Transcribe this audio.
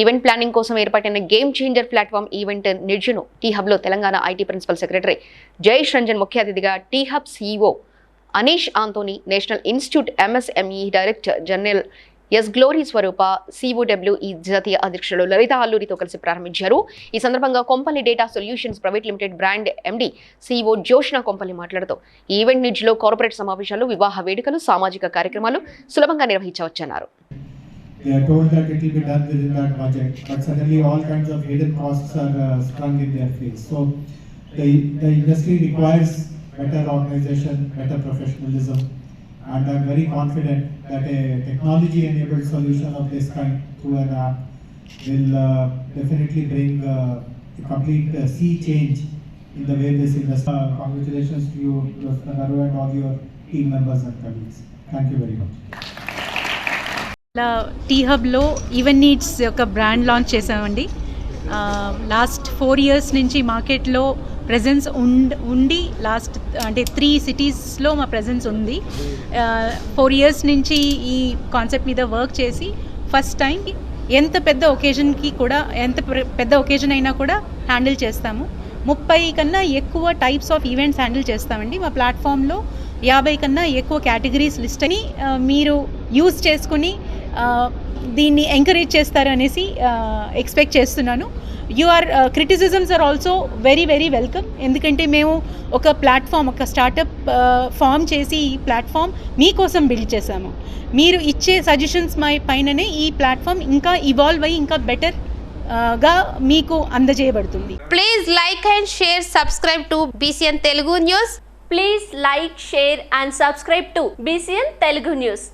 Event planning కోసం ఏర్పాటైన game changer platform event నిర్జును T హబ్లో Telangana IT principal secretary Jayesh Ranjan ముఖ్య అతిథిగా T hub CEO Anish Anthony national institute MSME director general S Glory Swarupa COW E జాతీయ అధ్యక్షుడు లలిత అల్లూరితో కలిసి ప్రారంభించారు. ఈ సందర్భంగా Kompalli data solutions private limited brand MD CEO Joshna Kompalli మాట్లాడుతూ ఈవెంట్ నిడ్జ్లో కార్పొరేట్ సమావేశాలు వివాహ వేడుకలు సామాజిక కార్యక్రమాలు సులభంగా నిర్వహించవచ్చన్నారు. They are told that it will be done within that budget, but suddenly all kinds of hidden costs are uh, sprung in their face. So the, the industry requires better organization, better professionalism, and I'm very confident that a technology-enabled solution of this kind through an app will uh, definitely bring uh, a complete uh, sea change in the way this industry. Uh, congratulations to you, Garu, and all your team members and colleagues. Thank you very much. ఇట్లా T హబ్లో event needs యొక్క brand launch చేసామండి last four years నుంచి మార్కెట్లో presence ఉండ్ ఉండి last అంటే three సిటీస్లో మా ప్రెజెన్స్ ఉంది. ఫోర్ ఇయర్స్ నుంచి ఈ కాన్సెప్ట్ మీద వర్క్ చేసి ఫస్ట్ టైం ఎంత పెద్ద ఒకేజన్కి కూడా ఎంత పెద్ద ఒకేజన్ అయినా కూడా హ్యాండిల్ చేస్తాము. ముప్పై కన్నా ఎక్కువ టైప్స్ ఆఫ్ ఈవెంట్స్ హ్యాండిల్ చేస్తామండి. మా ప్లాట్ఫామ్లో యాభై కన్నా ఎక్కువ కేటగిరీస్ లిస్ట్ అని మీరు యూజ్ చేసుకుని దీన్ని ఎంకరేజ్ చేస్తారు అనేసి ఎక్స్పెక్ట్ చేస్తున్నాను. Your criticisms are also very very welcome ఎందుకంటే మేము ఒక ప్లాట్ఫామ్ ఒక స్టార్టప్ ఫామ్ చేసి ఈ ప్లాట్ఫామ్ మీకోసం బిల్డ్ చేశాము. మీరు ఇచ్చే సజెషన్స్ మై పైననే ఈ ప్లాట్ఫామ్ ఇంకా ఇవాల్వ్ అయ్యి ఇంకా బెటర్గా మీకు అందజేయబడుతుంది. Please like and share subscribe to BCN Telugu news please like share and subscribe to BCN Telugu news